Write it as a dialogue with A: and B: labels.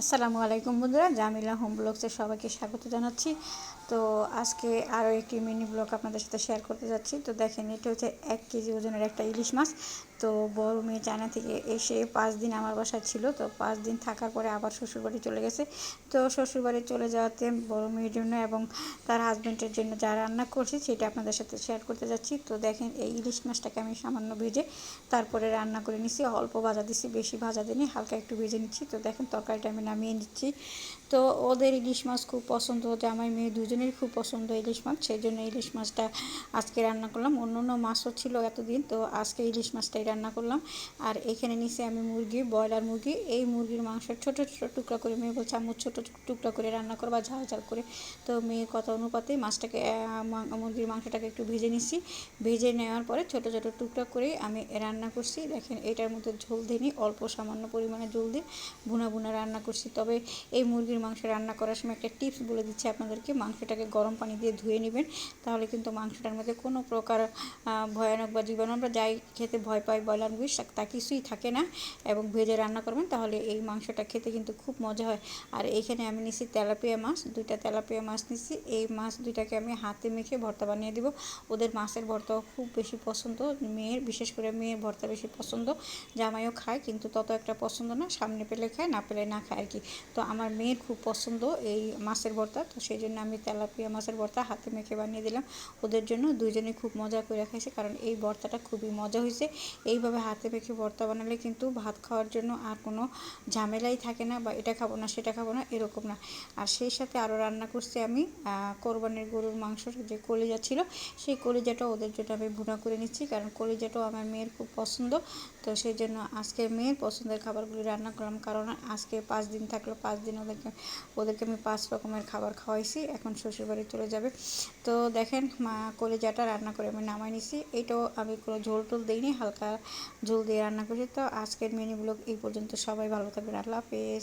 A: আসসালামু আলাইকুম বন্ধুরা, জামিলা হোম ব্লগসে সবাইকে স্বাগত জানাচ্ছি। তো আজকে আরও একটি মিনি ব্লগ আপনাদের সাথে শেয়ার করতে যাচ্ছি। তো দেখেন, এটা হচ্ছে এক কেজি ওজনের একটা ইলিশ মাছ। তো বড় মেয়ে চায়না থেকে এসে পাঁচ দিন আমার বাসায় ছিল, তো পাঁচ দিন থাকার পরে আবার শ্বশুরবাড়ি চলে গেছে। তো শ্বশুরবাড়ি চলে যাওয়াতে বড় মেয়ের জন্য এবং তার হাজব্যান্ডের জন্য যা রান্না করছি সেটা আপনাদের সাথে শেয়ার করতে যাচ্ছি। তো দেখেন, এই ইলিশ মাছটাকে আমি সামান্য ভেজে তারপরে রান্না করে নিছি। অল্প ভাজা দিছি, বেশি ভাজা দিনি হালকা একটু ভেজে নিচ্ছি। তো দেখেন, তরকারিটা আমি নামিয়ে নিচ্ছি। তো ওদের ইলিশ মাছ খুব পছন্দ হতে, আমার মেয়ে দুজনের খুব পছন্দ ইলিশ মাছ, সেই জন্য ইলিশ মাছটা আজকে রান্না করলাম। অন্য অন্য মাছও ছিল এতদিন, তো আজকে ইলিশ মাছটাই রান্না করলাম। আর এখানে নিচে আমি মুরগি, ব্রয়লার মুরগি, এই মুরগির মাংস ছোট ছোট টুকরা করে মেয়ে বলছে আমার ছোটো টুকরা করে রান্না করবা, ঝাল ঝাল করে। তো মেয়ে কথা অনুপাতে মাছটাকে মুরগির মাংসটাকে একটু ভেজে নিচ্ছি ভেজে নেওয়ার পরে ছোট ছোট টুকরা করে আমি রান্না করছি। দেখেন, এটার মধ্যে ঝোল দিই অল্প সামান্য পরিমাণে ঝোল দিয়ে ভুনা ভুনা রান্না করছি। তবে এই মুরগির মাংস রান্না করার সময় একটা টিপস বলে দিচ্ছি আপনাদেরকে, মাংসটাকে গরম পানি দিয়ে ধুয়ে নেবেন, তাহলে কিন্তু মাংসটার মধ্যে কোনো প্রকার ভয়ানক বা জীবাণু, আমরা যাই খেতে ভয় পাই ব্রয়লার মুরগি তা কিছুই থাকে না এবং ভেজে রান্না করবেন, তাহলে এই মাংসটা খেতে কিন্তু খুব মজা হয়। আর এইখানে আমি নিছি তেলাপিয়া মাছ, দুইটা তেলাপিয়া মাছ নিছি। এই মাছ দুইটাকে আমি হাতে মেখে ভর্তা বানিয়ে দিব। ওদের মাছের ভর্তাও খুব বেশি পছন্দ, মেয়ের, বিশেষ করে মেয়ের ভর্তা বেশি পছন্দ। জামাইও খায়, কিন্তু তত একটা পছন্দ না, সামনে পেলে খায়, না পেলে না খায় আর কি। তো আমার মেয়ের খুব পছন্দ এই মাছের ভর্তা, তো সেই জন্য আমি তেলাপিয়া মাছের ভর্তা হাতে মেখে বানিয়ে দিলাম। ওদের জন্য দুইজনে খুব মজা করে খাইছে, কারণ এই ভর্তাটা খুবই মজা হয়েছে এইভাবে হাতে মেখে ভর্তা বানালে কিন্তু ভাত খাওয়ার জন্য আর কোনো ঝামেলাই থাকে না বা এটা খাব না, সেটা খাব না, এরকম না। আর সেই সাথে আরও রান্না করছি আমি কোরবানির গরুর মাংসর যে কলিজা ছিল, সেই কলিজাটা ওদের জন্য আমি ভুনা করে নিচ্ছি, কারণ কলিজাটাও আমার মেয়ের খুব পছন্দ। তো সেই জন্য আজকে মেয়ের পছন্দের খাবারগুলি রান্না করলাম, কারণ আজকে পাঁচ দিন থাকল, পাঁচ দিন ওদেরকে ওদেরকে আমি পাঁচ রকমের খাবার খাওয়াইছি, এখন শ্বশুরবাড়ি চলে যাবে। তো দেখেন, মা কলিজাটা রান্না করে আমি নামাই নিছি, এটাও আমি কোনো ঝোল টোল দিইনি, হালকা ঝোল দিয়ে রান্না করি তো আজকের মেনুগুলো এই পর্যন্ত। সবাই ভালো থাকবেন। আল্লাহ হাফেজ।